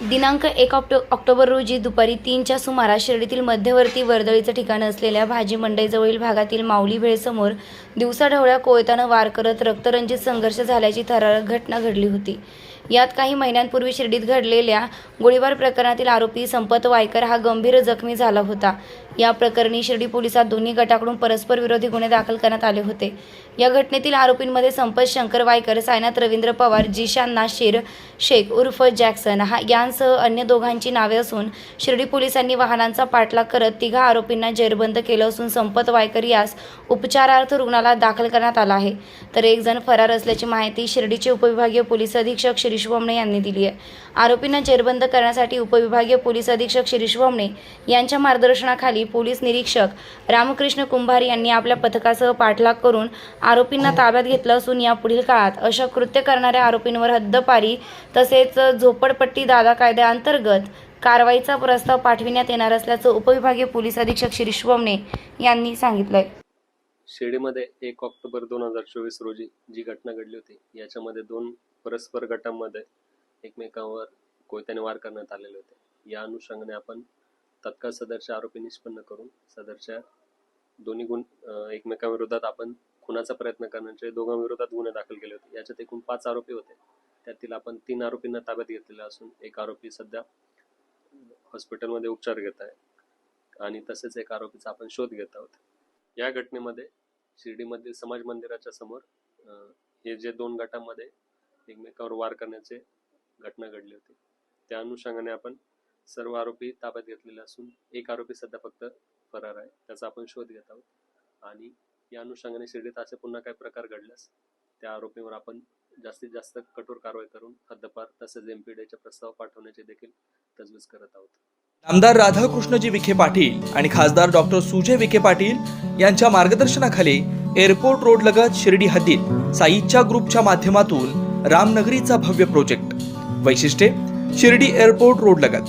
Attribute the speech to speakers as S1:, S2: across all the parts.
S1: दिनांक एक ऑक्टो ऑक्टोबर रोजी दुपारी तीनच्या सुमारास शिर्डीतील मध्यवर्ती वर्दळीचं ठिकाण असलेल्या भाजी मंडईजवळील भागातील माऊली भेळसमोर दिवसाढवळ्या कोयतानं वार करत रक्तरंजित संघर्ष झाल्याची थरारक घटना घडली होती. यात काही महिन्यांपूर्वी शिर्डीत घडलेल्या गोळीबार प्रकरणातील आरोपी संपत वायकर हा गंभीर जखमी झाला होता. या प्रकरणी शिर्डी पोलिसात दोन्ही गटाकडून परस्पर विरोधी गुन्हे दाखल करण्यात आले होते. या घटनेतील आरोपींमध्ये संपत शंकर वायकर सायनाथ रवींद्र पवार जिशान नाशिर शेख उर्फ जॅक्सन हा यांसह अन्य दोघांची नावे असून शिर्डी पोलिसांनी वाहनांचा पाठलाग करत तिघा आरोपींना जेरबंद केलं असून संपत वायकर यास उपचारार्थ रुग्णालयात दाखल करण्यात आला आहे. तर एक जण फरार असल्याची माहिती शिर्डीचे उपविभागीय पोलीस अधीक्षक शिरीष बोमणे यांनी दिली आहे. आरोपींना जेरबंद करण्यासाठी उपविभागीय पोलीस अधीक्षक शिरीष बोमणे यांच्या मार्गदर्शनाखाली पोलीस निरीक्षक रामकृष्ण कुंभार यांनी आपल्या पथकासह पाठलाग करून आरोपींना ताब्यात घेतलं असून यापुढील काळात अशा कृत्य करणाऱ्या आरोपींवर हद्दपारी तसेच झोपडपट्टी दादा कायद्याअंतर्गत कारवाईचा प्रस्ताव पाठविण्यात येणार असल्याचं उपविभागीय पोलीस अधीक्षक श्री शुभमने यांनी सांगितलंय.
S2: शिर्डीमध्ये एक ऑक्टोबर दोन हजार चोवीस रोजी जी घटना घडली होती याच्यामध्ये दोन परस्पर गटांमध्ये एकमेकांवर कोयत्याने वार करण्यात आलेले होते. या अनुषंगाने आपण तत्काळ सदरच्या आरोपी निष्पन्न करून सदरच्या दोन्ही गुण एकमेकांविरोधात आपण खुनाचा प्रयत्न करण्याचे दोघांविरोधात गुन्हे दाखल केले होते. याच्यात एकूण पाच आरोपी होते. त्यातील आपण तीन आरोपींना ताब्यात घेतलेला असून एक आरोपी सध्या हॉस्पिटलमध्ये उपचार घेत आहे आणि तसेच एक आरोपीचा आपण शोध घेत आहोत. या घटनेमध्ये शिर्डीमधील समाज मंदिराच्या समोर हे जे दोन गटांमध्ये एकमेकावर वार करण्याचे घटना घडली होती. त्या अनुषंगाने आपण सर्व आरोपी ताब्यात घेतलेले असून एक आरोपी सध्या फक्त फरार आहे. त्याचा आपण शोध घेत आहोत. आणि या अनुषंगाने शिर्डीत असे पुन्हा काही प्रकार घडल्यास त्या आरोपीवर आपण जास्तीत जास्त कठोर कारवाई करून हद्दपार तसेच एमपीडीचे प्रस्ताव पाठवण्याची देखील तजवीज करत आहोत.
S3: आमदार राधाकृष्णजी विखे पाटील आणि खासदार डॉक्टर सुजय विखे पाटील यांच्या मार्गदर्शनाखाली एअरपोर्ट रोड लगत शिर्डी हद्दीत साईच्या ग्रुपच्या माध्यमातून रामनगरीचा भव्य प्रोजेक्ट. वैशिष्ट्ये शिर्डी एअरपोर्ट रोड लगत.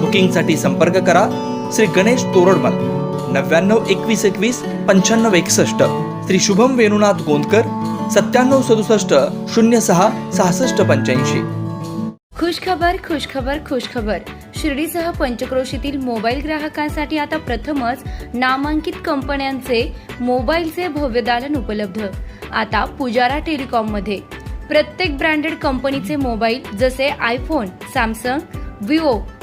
S3: बुकिंगसाठी संपर्क करा. श्री गणेश तोरडमल नव्याण्णव एकवीस एकवीस पंच्याण्णव एकसष्ट. श्री शुभम वेणुनाथ गोंदकर सत्त्याण्णव सदुसष्ट शून्य सहा सहासष्ट पंच्याऐंशी.
S1: खुशखबर खुशखबर खुशखबर. शिर्डीसह पंचक्रोशीतील मोबाईल ग्राहकांसाठी आता प्रथमच नामांकित कंपन्यांचे मोबाईलचे भव्य दालन उपलब्ध. आता पुजारा टेलिकॉममध्ये. प्रत्येक ब्रँडेड कंपनीचे मोबाईल जसे iPhone Samsung Vivo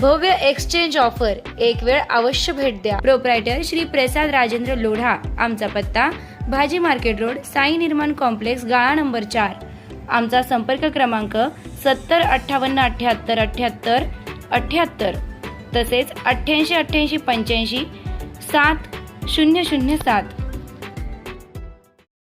S1: भव्य एक्सचेंज ऑफर एक वेळ अवश्य भेट द्या. प्रोप्रायटर श्री प्रसाद राजेंद्र लोढा आमचा पत्ता भाजी मार्केट रोड साई निर्माण कॉम्प्लेक्स गाळा नंबर चार. आमचा संपर्क क्रमांक सत्तर अठ्ठावन्न अठ्याहत्तर अठ्याहत्तर अठ्याहत्तर. तसेच अठ्ठ्याऐंशी अठ्ठ्याऐंशी पंच्याऐंशी सात शून्य शून्य सात.